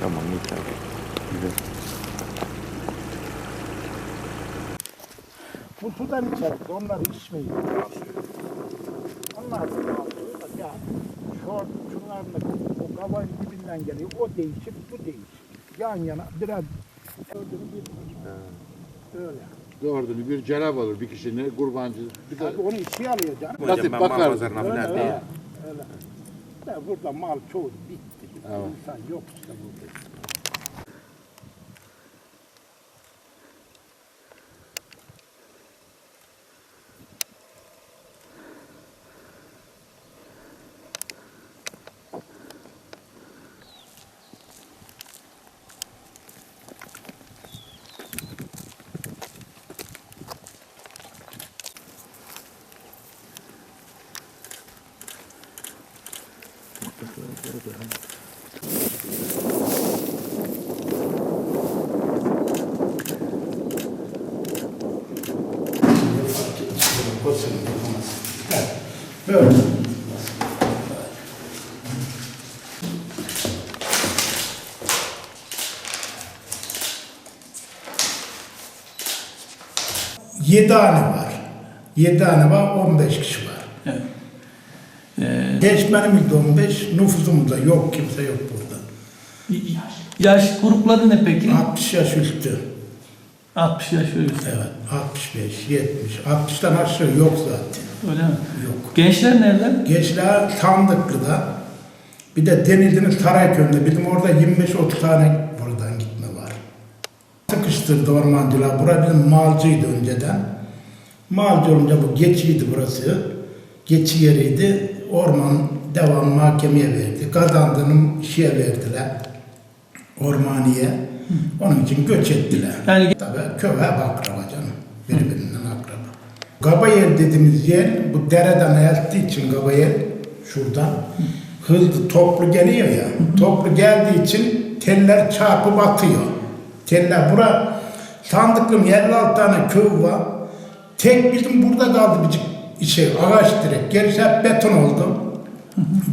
Tamam yeter. Güzel. Bu sudan. Onlar içmeyin. Onlar da ya şu şunların o kavanın dibinden geliyor. O değişir, bu değişir. Yan yana biraz gördüğünü bir öyle. Gördüğünü bir cenab olur bir kişinin kurbancı. Bir de Tabii onu içi alıyor canım. Nasip bakar. Öyle öyle. öyle. Burada mal çoğu bitti. Evet. İnsan işte burada. Böyle. Yedi hane var. Yedi hane var, 15 kişi var. Evet. Ee, Geçmenimiz de 15, nüfusumuz da yok, kimse yok burada. yaş grupları ne peki? 60 yaş üstü. 60 yaş üstü. Evet, 65, 70, 60'tan aşağı yok zaten. Öyle mi? Yok. Gençler nereden? Gençler Tandıklı'da, bir de Denizli'nin Sarayköy'ünde, bizim orada 25-30 tane buradan gitme var. Sıkıştırdı ormancılar, bura bizim malcıydı önceden. Malcı olunca bu geçiydi burası. Geçi yeriydi. Orman devam mahkemeye verdi. Kazandığını şeye verdiler. Ormaniye. Onun için göç ettiler. Yani Tabii köve akraba canım. Birbirinden akraba. Gabayel dediğimiz yer bu dereden elttiği için Gabayel şuradan hızlı toplu geliyor ya. Toplu geldiği için teller çarpıp atıyor. Teller bura sandıklım 56 tane köy var. Tek bizim burada kaldı bir şey ağaç direk. Gerisi hep beton oldu.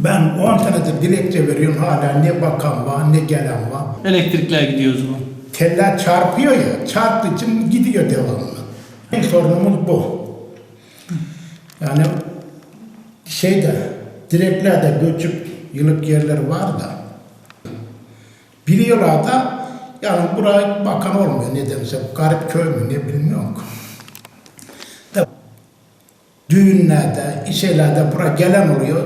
Ben 10 senedir dilekçe veriyorum hala ne bakan var ne gelen var. elektrikler gidiyor o zaman. Teller çarpıyor ya, çarptığı için gidiyor devamlı. En sorunumuz bu. Yani şeyde, direklerde göçüp yılık yerleri var da, biliyorlar da, yani buraya bakan olmuyor nedense, garip köy mü ne bilmiyorum. Da, düğünlerde, işelerde buraya gelen oluyor.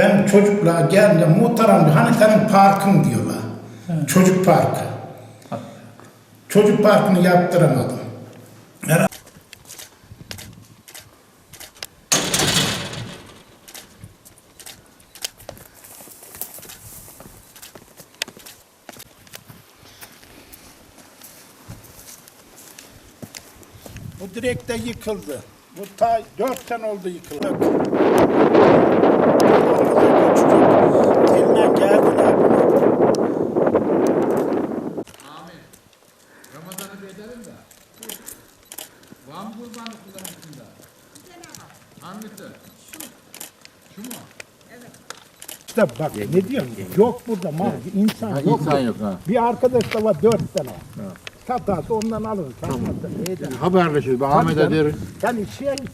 Ben çocukla muhtarım diyor, hani senin parkın diyorlar. Çocuk parkı. Çocuk parkını yaptıramadım. Bu direkte yıkıldı. Bu ta dört sene oldu yıkıldı. İşte bak ne diyorum yok burada mal insan Ha, yok. insan yok ha. Bir arkadaş da var dört tane. Satarsa ondan alır. Neyden? Haberleşiriz. Ben Ahmet'e derim. Yani işe gitse